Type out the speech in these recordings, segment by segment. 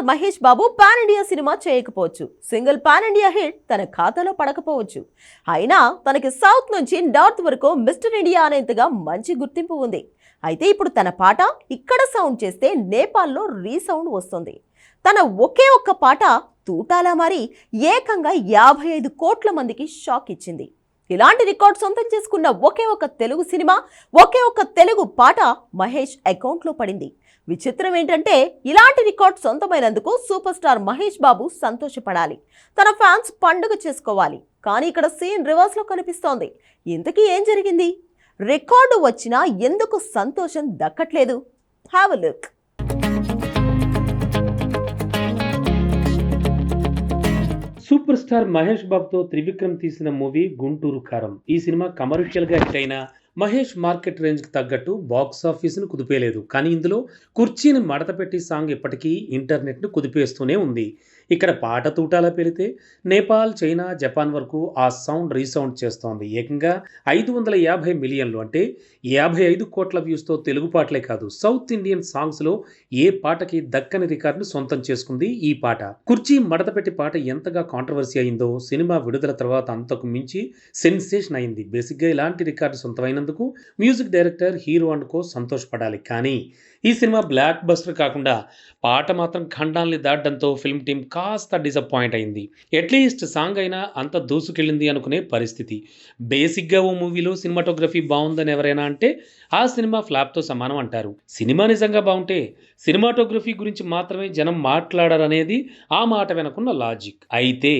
Star Mahesh Babu pan India cinema చేయకపోవచ్చు. Single pan India hit తన ఖాతాలో పడకపోవచ్చు. అయినా తనకి సౌత్ నుంచి నార్త్ వరకు మిస్టర్ ఇండియా అనేంతగా మంచి గుర్తింపు ఉంది. అయితే ఇప్పుడు తన పాట ఇక్కడ సౌండ్ చేస్తే నేపాల్లో రీసౌండ్ వస్తుంది. తన ఒకే ఒక్క పాట తూటాలా మారి ఏకంగా యాభై ఐదు కోట్ల మందికి షాక్ ఇచ్చింది. ఇలాంటి రికార్డ్ సొంతం చేసుకున్న ఒకే ఒక తెలుగు సినిమా ఒకే ఒక తెలుగు పాట మహేష్ అకౌంట్లో పడింది. విచిత్రం ఏంటంటే ఇలాంటి రికార్డ్ సొంతమైనందుకు సూపర్ స్టార్ మహేష్ బాబు సంతోషపడాలి. తన ఫ్యాన్స్ పండుగ చేసుకోవాలి. కానీ ఇక్కడ సీన్ రివర్స్లో కనిపిస్తోంది. ఇంతకీ ఏం జరిగింది? రికార్డు వచ్చినా ఎందుకు సంతోషం దక్కట్లేదు? హ్యావ్ లుక్ స్టార్ మహేష్ బాబుతో త్రివిక్రమ్ తీసిన మూవీ గుంటూరు కారం. ఈ సినిమా కమర్షియల్గా హిట్ అయిన మహేష్ మార్కెట్ రేంజ్కి తగ్గట్టు బాక్స్ ఆఫీస్ను కుదిపేయలేదు కానీ ఇందులో కుర్చీని మడత పెట్టి సాంగ్ ఇప్పటికీ ఇంటర్నెట్ను కుదిపేస్తూనే ఉంది. ఇక్కడ పాట తూటాలా పెరితే నేపాల్ చైనా జపాన్ వరకు ఆ సౌండ్ రీసౌండ్ చేస్తోంది. ఏకంగా ఐదు వందల యాభై మిలియన్లు అంటే యాభై ఐదు కోట్ల వ్యూస్తో తెలుగు పాటలే కాదు సౌత్ ఇండియన్ సాంగ్స్లో ఏ పాటకి దక్కని రికార్డును సొంతం చేసుకుంది ఈ పాట. కుర్చీ మడతపెట్టి పాట ఎంతగా కాంట్రవర్సీ అయిందో సినిమా విడుదల తర్వాత అంతకు మించి సెన్సేషన్ అయింది. బేసిక్గా ఇలాంటి రికార్డు సొంతమైన సొంతమైనందుకు music director hero and co సంతోషపడాలి. కానీ ఈ సినిమా బ్లాక్ బస్టర్ కాకుండా పాట మాత్రం ఖండాల్ని దాటడంతో ఫిల్మ్ టీం కాస్త డిసప్పాయింట్ అయింది. అట్లీస్ట్ సాంగ్ అయినా అంత దూసుకెళ్ళింది అనుకునే పరిస్థితి. బేసిక్గా ఓ మూవీలో సినిమాటోగ్రఫీ బాగుందని ఎవరైనా అంటే ఆ సినిమా ఫ్లాప్తో సమానం అంటారు. సినిమా నిజంగా బాగుంటే సినిమాటోగ్రఫీ గురించి మాత్రమే జనం మాట్లాడారనేది ఆ మాట వెనకున్న లాజిక్. అయితే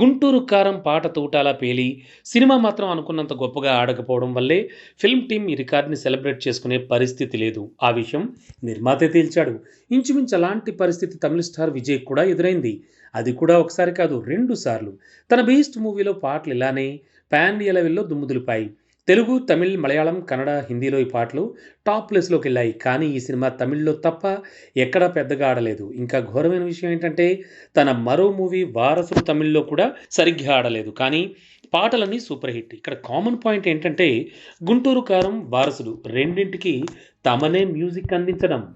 గుంటూరు కారం పాట తూటాలా పేలి సినిమా మాత్రం అనుకున్నంత గొప్పగా ఆడకపోవడం వల్లే ఫిల్మ్ టీం ఈ రికార్డ్ని సెలబ్రేట్ చేసుకునే పరిస్థితి లేదు. ఆ విషయం నిర్మాత తేల్చాడు. ఇంచుమించు అలాంటి పరిస్థితి తమిళ స్టార్ విజయ్ కూడా ఎదురైంది. అది కూడా ఒకసారి కాదు రెండు సార్లు. తన బీస్ట్ మూవీలో పాటలు ఇలానే పాన్ ఇండియా లెవెల్లో దుమ్ముదులిపాయి. తెలుగు తమిళ్ మలయాళం కన్నడ హిందీలో ఈ పాటలు టాప్ ప్లేస్లోకి వెళ్ళాయి. కానీ ఈ సినిమా తమిళ్ళో తప్ప ఎక్కడా పెద్దగా ఆడలేదు. ఇంకా ఘోరమైన విషయం ఏంటంటే తన మరో మూవీ వారసుడు తమిళ్ళో కూడా సరిగ్గా ఆడలేదు. కానీ పాటలన్నీ సూపర్ హిట్. ఇక్కడ కామన్ పాయింట్ ఏంటంటే గుంటూరు కారం వారసుడు. రెండింటికి తమనే మ్యూజిక్ అందించడం.